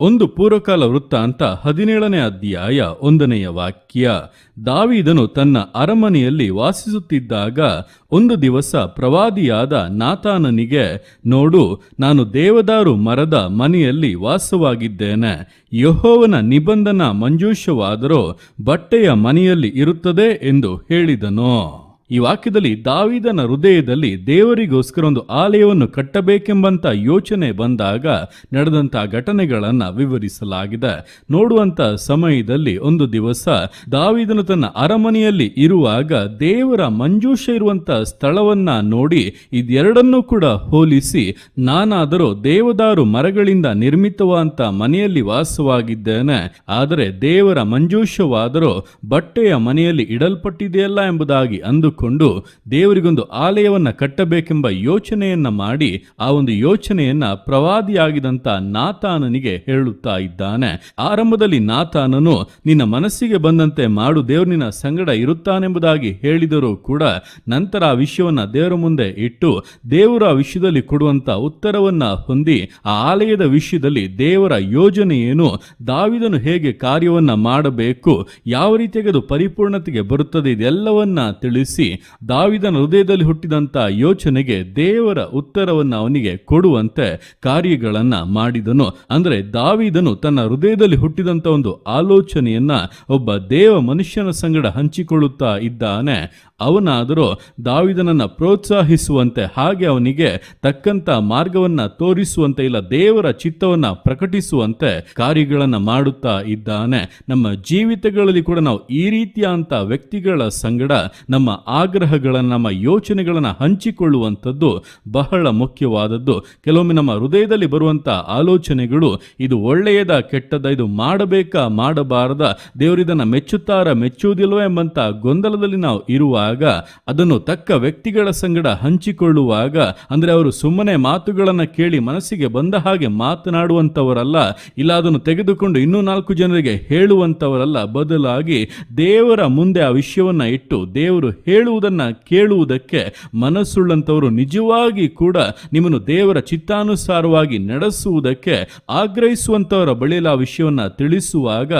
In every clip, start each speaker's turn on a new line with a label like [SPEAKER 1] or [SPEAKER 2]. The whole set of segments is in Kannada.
[SPEAKER 1] ಒಂದು ಪೂರ್ವಕಾಲ ವೃತ್ತಾಂತ ಹದಿನೇಳನೇ ಅಧ್ಯಾಯ ಒಂದನೆಯ ವಾಕ್ಯ. ದಾವಿದನು ತನ್ನ ಅರಮನೆಯಲ್ಲಿ ವಾಸಿಸುತ್ತಿದ್ದಾಗ ಒಂದು ದಿವಸ ಪ್ರವಾದಿಯಾದ ನಾತಾನನಿಗೆ, ನೋಡು, ನಾನು ದೇವದಾರು ಮರದ ಮನೆಯಲ್ಲಿ ವಾಸವಾಗಿದ್ದೇನೆ. ಯಹೋವನ ನಿಬಂಧನ ಮಂಜೂಷವಾದರೂ ಬಟ್ಟೆಯ ಮನೆಯಲ್ಲಿ ಇರುತ್ತದೆ ಎಂದು ಹೇಳಿದನು. ಈ ವಾಕ್ಯದಲ್ಲಿ ದಾವಿದನ ಹೃದಯದಲ್ಲಿ ದೇವರಿಗೋಸ್ಕರ ಒಂದು ಆಲಯವನ್ನು ಕಟ್ಟಬೇಕೆಂಬಂತ ಯೋಚನೆ ಬಂದಾಗ ನಡೆದಂತ ಘಟನೆಗಳನ್ನು ವಿವರಿಸಲಾಗಿದೆ. ನೋಡುವಂತ ಸಮಯದಲ್ಲಿ ಒಂದು ದಿವಸ ದಾವಿದನು ತನ್ನ ಅರಮನೆಯಲ್ಲಿ ಇರುವಾಗ ದೇವರ ಮಂಜೂಷ ಇರುವಂಥ ಸ್ಥಳವನ್ನ ನೋಡಿ ಇದೆರಡನ್ನೂ ಕೂಡ ಹೋಲಿಸಿ, ನಾನಾದರೂ ದೇವದಾರು ಮರಗಳಿಂದ ನಿರ್ಮಿತವಾದಂತ ಮನೆಯಲ್ಲಿ ವಾಸವಾಗಿದ್ದೇನೆ, ಆದರೆ ದೇವರ ಮಂಜೂಷವಾದರೂ ಬಟ್ಟೆಯ ಮನೆಯಲ್ಲಿ ಇಡಲ್ಪಟ್ಟಿದೆಯಲ್ಲ ಎಂಬುದಾಗಿ ಅಂದುಕೊಂಡು ದೇವರಿಗೊಂದು ಆಲಯವನ್ನ ಕಟ್ಟಬೇಕೆಂಬ ಯೋಚನೆಯನ್ನು ಮಾಡಿ ಆ ಒಂದು ಯೋಚನೆಯನ್ನ ಪ್ರವಾದಿಯಾಗಿದಂತ ನಾತಾನನಿಗೆ ಹೇಳುತ್ತಾ ಇದ್ದಾನೆ. ಆರಂಭದಲ್ಲಿ ನಾತಾನನು, ನಿನ್ನ ಮನಸ್ಸಿಗೆ ಬಂದಂತೆ ಮಾಡು ದೇವರಿನ ಸಂಗಡ ಇರುತ್ತಾನೆಂಬುದಾಗಿ ಹೇಳಿದರೂ ಕೂಡ ನಂತರ ಆ ವಿಷಯವನ್ನು ದೇವರ ಮುಂದೆ ಇಟ್ಟು ದೇವರ ಆ ವಿಷಯದಲ್ಲಿ ಕೊಡುವಂತ ಉತ್ತರವನ್ನ ಹೊಂದಿ ಆ ಆಲಯದ ವಿಷಯದಲ್ಲಿ ದೇವರ ಯೋಜನೆ ಏನು ದಾವಿದನು ಹೇಗೆ ಕಾರ್ಯವನ್ನ ಮಾಡಬೇಕು, ಯಾವ ರೀತಿಯಾಗಿ ಅದು ಪರಿಪೂರ್ಣತೆಗೆ ಬರುತ್ತದೆ, ಇದೆಲ್ಲವನ್ನ ತಿಳಿಸಿ ದಾವಿದನ ಹೃದಯದಲ್ಲಿ ಹುಟ್ಟಿದಂತ ಯೋಚನೆಗೆ ದೇವರ ಉತ್ತರವನ್ನು ಅವನಿಗೆ ಕೊಡುವಂತೆ ಕಾರ್ಯಗಳನ್ನ ಮಾಡಿದನು. ಅಂದ್ರೆ ದಾವಿದನು ತನ್ನ ಹೃದಯದಲ್ಲಿ ಹುಟ್ಟಿದಂತ ಒಂದು ಆಲೋಚನೆಯನ್ನ ಒಬ್ಬ ದೇವ ಮನುಷ್ಯನ ಸಂಗಡ ಹಂಚಿಕೊಳ್ಳುತ್ತಾ ಇದ್ದಾನೆ. ಅವನಾದರೂ ದಾವಿದನನ್ನ ಪ್ರೋತ್ಸಾಹಿಸುವಂತೆ ಹಾಗೆ ಅವನಿಗೆ ತಕ್ಕಂತ ಮಾರ್ಗವನ್ನ ತೋರಿಸುವಂತೆ ಇಲ್ಲ, ದೇವರ ಚಿತ್ತವನ್ನ ಪ್ರಕಟಿಸುವಂತೆ ಕಾರ್ಯಗಳನ್ನ ಮಾಡುತ್ತಾ ಇದ್ದಾನೆ. ನಮ್ಮ ಜೀವಿತಗಳಲ್ಲಿ ಕೂಡ ನಾವು ಈ ರೀತಿಯಂತ ವ್ಯಕ್ತಿಗಳ ಸಂಗಡ ನಮ್ಮ ಆಗ್ರಹಗಳನ್ನ, ನಮ್ಮ ಯೋಚನೆಗಳನ್ನು ಹಂಚಿಕೊಳ್ಳುವಂಥದ್ದು ಬಹಳ ಮುಖ್ಯವಾದದ್ದು. ಕೆಲವೊಮ್ಮೆ ನಮ್ಮ ಹೃದಯದಲ್ಲಿ ಬರುವಂಥ ಆಲೋಚನೆಗಳು, ಇದು ಒಳ್ಳೆಯದ, ಕೆಟ್ಟದ, ಇದು ಮಾಡಬೇಕಾ, ಮಾಡಬಾರದ ದೇವರಿದನ್ನು ಮೆಚ್ಚುತ್ತಾರ ಮೆಚ್ಚುವುದಿಲ್ಲವೋ ಎಂಬಂಥ ಗೊಂದಲದಲ್ಲಿ ನಾವು ಇರುವಾಗ, ಅದನ್ನು ತಕ್ಕ ವ್ಯಕ್ತಿಗಳ ಸಂಗಡ ಹಂಚಿಕೊಳ್ಳುವಾಗ, ಅಂದರೆ ಅವರು ಸುಮ್ಮನೆ ಮಾತುಗಳನ್ನು ಕೇಳಿ ಮನಸ್ಸಿಗೆ ಬಂದ ಹಾಗೆ ಮಾತನಾಡುವಂತವರಲ್ಲ ಇಲ್ಲ ಅದನ್ನು ತೆಗೆದುಕೊಂಡು ಇನ್ನೂ ನಾಲ್ಕು ಜನರಿಗೆ ಹೇಳುವಂತವರಲ್ಲ ಬದಲಾಗಿ ದೇವರ ಮುಂದೆ ಆ ವಿಷಯವನ್ನು ಇಟ್ಟು ದೇವರು ಹೇಳುವುದನ್ನ ಕೇಳುವುದಕ್ಕೆ ಮನಸ್ಸುಳ್ಳಂಥವರು ನಿಜವಾಗಿ ಕೂಡ ನಿಮ್ಮನ್ನು ದೇವರ ಚಿತ್ತಾನುಸಾರವಾಗಿ ನಡೆಸುವುದಕ್ಕೆ ಆಗ್ರಹಿಸುವಂತವರ ಬಳಿಯಲ್ಲಿ ಆ ವಿಷಯವನ್ನು ತಿಳಿಸುವಾಗ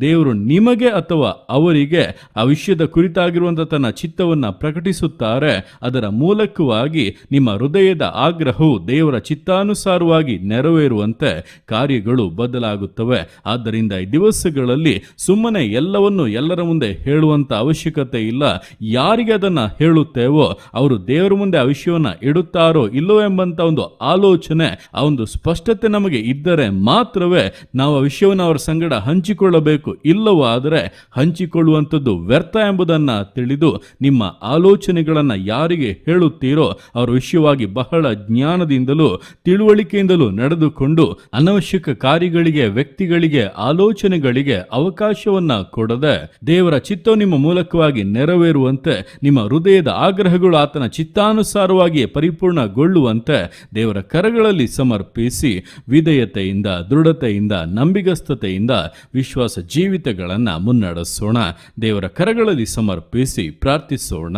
[SPEAKER 1] ದೇವರು ನಿಮಗೆ ಅಥವಾ ಅವರಿಗೆ ಆ ವಿಷಯದ ಕುರಿತಾಗಿರುವಂಥ ತನ್ನ ಚಿತ್ತವನ್ನ ಪ್ರಕಟಿಸುತ್ತಾರೆ. ಅದರ ಮೂಲಕವಾಗಿ ನಿಮ್ಮ ಹೃದಯದ ಆಗ್ರಹವು ದೇವರ ಚಿತ್ತಾನುಸಾರವಾಗಿ ನೆರವೇರುವಂತೆ ಕಾರ್ಯಗಳು ಬದಲಾಗುತ್ತವೆ. ಆದ್ದರಿಂದ ಈ ದಿವಸಗಳಲ್ಲಿ ಸುಮ್ಮನೆ ಎಲ್ಲವನ್ನು ಎಲ್ಲರ ಮುಂದೆ ಹೇಳುವಂತ ಅವಶ್ಯಕತೆ ಇಲ್ಲ. ಯಾರಿಗೆ ಅದನ್ನ ಹೇಳುತ್ತೇವೋ, ಅವರು ದೇವರ ಮುಂದೆ ಆ ವಿಷಯವನ್ನ ಇಡುತ್ತಾರೋ ಇಲ್ಲೋ ಎಂಬಂತ ಒಂದು ಆಲೋಚನೆ, ಆ ಒಂದು ಸ್ಪಷ್ಟತೆ ನಮಗೆ ಇದ್ದರೆ ಮಾತ್ರವೇ ನಾವು ಆ ವಿಷಯವನ್ನು ಅವರ ಸಂಗಡ ಹಂಚಿಕೊಳ್ಳಬೇಕು. ಇಲ್ಲವೋ ಆದರೆ ಹಂಚಿಕೊಳ್ಳುವಂಥದ್ದು ವ್ಯರ್ಥ ಎಂಬುದನ್ನ ತಿಳಿದು ನಿಮ್ಮ ಆಲೋಚನೆಗಳನ್ನು ಯಾರಿಗೆ ಹೇಳುತ್ತೀರೋ ಅವರ ವಿಷಯವಾಗಿ ಬಹಳ ಜ್ಞಾನದಿಂದಲೂ, ತಿಳುವಳಿಕೆಯಿಂದಲೂ ನಡೆದುಕೊಂಡು ಅನವಶ್ಯಕ ಕಾರ್ಯಗಳಿಗೆ, ವ್ಯಕ್ತಿಗಳಿಗೆ, ಆಲೋಚನೆಗಳಿಗೆ ಅವಕಾಶವನ್ನ ಕೊಡದೆ ದೇವರ ಚಿತ್ತವು ನಿಮ್ಮ ಮೂಲಕವಾಗಿ ನೆರವೇರುವಂತೆ ನಿಮ್ಮ ಹೃದಯದ ಆಗ್ರಹಗಳು ಆತನ ಚಿತ್ತಾನುಸಾರವಾಗಿಯೇ ಪರಿಪೂರ್ಣಗೊಳ್ಳುವಂತೆ ದೇವರ ಕರಗಳಲ್ಲಿ ಸಮರ್ಪಿಸಿ ವಿಧೇಯತೆಯಿಂದ, ದೃಢತೆಯಿಂದ, ನಂಬಿಗಸ್ತತೆಯಿಂದ ವಿಶ್ವಾಸ ಜೀವಿತಗಳನ್ನು ಮುನ್ನಡೆಸೋಣ. ದೇವರ ಕರಗಳಲ್ಲಿ ಸಮರ್ಪಿಸಿ ಪ್ರಾರ್ಥಿಸೋಣ.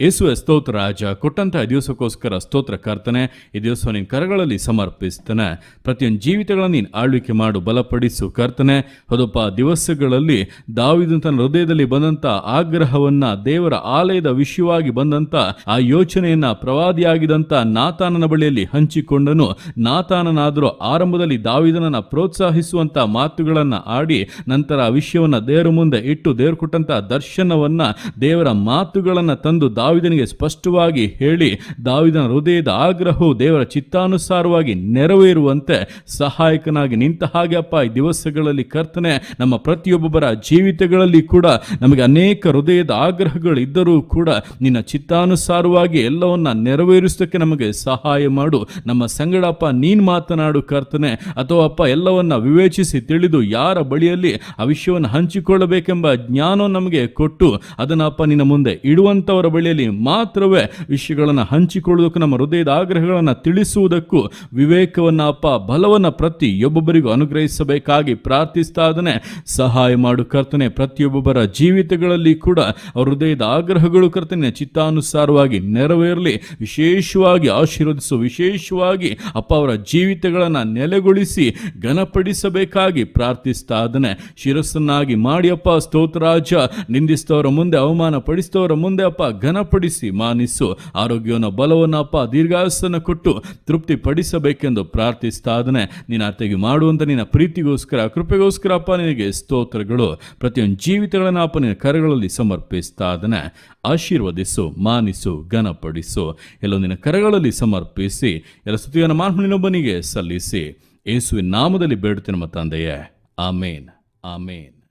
[SPEAKER 1] ಯೇಸುವೆ ಸ್ತೋತ್ರ, ರಾಜ. ಕೊಟ್ಟಂತಹ ದಿವಸಕ್ಕೋಸ್ಕರ ಸ್ತೋತ್ರ ಕರ್ತನೆ, ಈ ದಿವಸ ನಿನ್ನ ಕರಗಳಲ್ಲಿ ಸಮರ್ಪಿಸ್ತಾನೆ. ಪ್ರತಿಯೊಂದು ಜೀವಿತಗಳನ್ನು ನೀನು ಆಳ್ವಿಕೆ ಮಾಡು, ಬಲಪಡಿಸು ಕರ್ತನೆ. ಹೌದಪ್ಪ ದಿವಸಗಳಲ್ಲಿ ದಾವಿದನು ತನ್ನ ಹೃದಯದಲ್ಲಿ ಬಂದಂಥ ಆಗ್ರಹವನ್ನ, ದೇವರ ಆಲಯದ ವಿಷಯವಾಗಿ ಬಂದಂಥ ಆ ಯೋಚನೆಯನ್ನು ಪ್ರವಾದಿಯಾಗಿದಂಥ ನಾತಾನನ ಬಳಿಯಲ್ಲಿ ಹಂಚಿಕೊಂಡನು. ನಾತಾನನಾದರೂ ಆರಂಭದಲ್ಲಿ ದಾವಿದನನ್ನು ಪ್ರೋತ್ಸಾಹಿಸುವಂಥ ಮಾತುಗಳನ್ನ ಆಡಿ, ನಂತರ ಆ ವಿಷಯವನ್ನು ದೇವರ ಮುಂದೆ ಇಟ್ಟು, ದೇವರು ಕೊಟ್ಟಂತ ದರ್ಶನವನ್ನ, ದೇವರ ಮಾತುಗಳನ್ನ ತಂದು ದಾವಿದನಿಗೆ ಸ್ಪಷ್ಟವಾಗಿ ಹೇಳಿ ದಾವಿದನ ಹೃದಯದ ಆಗ್ರಹವು ದೇವರ ಚಿತ್ತಾನುಸಾರವಾಗಿ ನೆರವೇರುವಂತೆ ಸಹಾಯಕನಾಗಿ ನಿಂತ ಹಾಗೆ ಅಪ್ಪ, ಈ ದಿವಸಗಳಲ್ಲಿ ಕರ್ತನೆ, ನಮ್ಮ ಪ್ರತಿಯೊಬ್ಬೊಬ್ಬರ ಜೀವಿತಗಳಲ್ಲಿ ಕೂಡ ನಮಗೆ ಅನೇಕ ಹೃದಯದ ಆಗ್ರಹಗಳು ಇದ್ದರೂ ಕೂಡ ನಿನ್ನ ಚಿತ್ತಾನುಸಾರವಾಗಿ ಎಲ್ಲವನ್ನ ನೆರವೇರಿಸೋದಕ್ಕೆ ನಮಗೆ ಸಹಾಯ ಮಾಡು. ನಮ್ಮ ಸಂಗಡಪ್ಪ ನೀನು ಮಾತನಾಡು ಕರ್ತನೆ. ಅಥವಾ ಅಪ್ಪ, ಎಲ್ಲವನ್ನ ವಿವೇಚಿಸಿ ತಿಳಿದು ಯಾರ ಬಳಿಯಲ್ಲಿ ಆ ವಿಷಯವನ್ನು ಹಂಚಿಕೊಳ್ಳಬೇಕೆಂಬ ಜ್ಞಾನ ನಮಗೆ ಕೊಟ್ಟು ಅದನ್ನ ಅಪ್ಪ ನಿನ್ನ ಮುಂದೆ ಇಡುವಂಥವರ ಬಳಿಯಲ್ಲಿ ಬಾಯಲ್ಲಿ ಮಾತ್ರವೇ ವಿಷಯಗಳನ್ನು ಹಂಚಿಕೊಳ್ಳುವುದಕ್ಕೂ ನಮ್ಮ ಹೃದಯದ ಆಗ್ರಹಗಳನ್ನು ತಿಳಿಸುವುದಕ್ಕೂ ವಿವೇಕವನ್ನು ಅಪ್ಪ, ಬಲವನ್ನು ಪ್ರತಿಯೊಬ್ಬೊಬ್ಬರಿಗೂ ಅನುಗ್ರಹಿಸಬೇಕಾಗಿ ಪ್ರಾರ್ಥಿಸ್ತಾ ಸಹಾಯ ಮಾಡು ಕರ್ತನೆ, ಪ್ರತಿಯೊಬ್ಬೊಬ್ಬರ ಜೀವಿತಗಳಲ್ಲಿ ಕೂಡ ಅವ್ರ ಹೃದಯದ ಆಗ್ರಹಗಳು ಕರ್ತನೆ, ಚಿತ್ತಾನುಸಾರವಾಗಿ ನೆರವೇರಲಿ. ವಿಶೇಷವಾಗಿ ಆಶೀರ್ವದಿಸು, ವಿಶೇಷವಾಗಿ ಅಪ್ಪ ಅವರ ಜೀವಿತಗಳನ್ನು ನೆಲೆಗೊಳಿಸಿ, ಘನಪಡಿಸಬೇಕಾಗಿ ಪ್ರಾರ್ಥಿಸ್ತಾ ಶಿರಸ್ಸನ್ನಾಗಿ ಮಾಡಿ ಅಪ್ಪ ಸ್ತೋತ್ರಾಜ ನಿಂದಿಸ್ತವರ ಮುಂದೆ ಅವಮಾನ ಪಡಿಸ್ತವರ ಮುಂದೆ ಅಪ್ಪ ಘನಪಡಿಸಿ ಮಾನಿಸು. ಆರೋಗ್ಯವನ್ನು ಬಲವನ್ನು ಅಪ್ಪ ದೀರ್ಘಾಸನ ಕೊಟ್ಟು ತೃಪ್ತಿ ಪಡಿಸಬೇಕೆಂದು ಪ್ರಾರ್ಥಿಸ್ತಾ ಇದ್ದಾನೆ. ನೀನು ಆತಗೆ ಮಾಡುವಂತ ನಿನ್ನ ಪ್ರೀತಿಗೋಸ್ಕರ, ಕೃಪೆಗೋಸ್ಕರ ಅಪ್ಪ ನಿನಗೆ ಸ್ತೋತ್ರಗಳು. ಪ್ರತಿಯೊಂದು ಜೀವಿತಗಳನ್ನು ಅಪ್ಪ ನಿನ್ನ ಕರಗಳಲ್ಲಿ ಸಮರ್ಪಿಸ್ತಾ ಇದ್ದಾನೆ. ಆಶೀರ್ವದಿಸು, ಮಾನಿಸು, ಘನಪಡಿಸು. ಎಲ್ಲ ನಿನ್ನ ಕರಗಳಲ್ಲಿ ಸಮರ್ಪಿಸಿ, ಎಲ್ಲ ಸ್ತುತಿಯನ್ನು ಮಾನವನಿನೊಬ್ಬನಿಗೆ ಸಲ್ಲಿಸಿ. ಯೇಸುವಿನ ನಾಮದಲ್ಲಿ ಬೇಡುತ್ತೆ ನಮ್ಮ ತಂದೆಯೇ. ಆಮೇನ್. ಆಮೇನ್.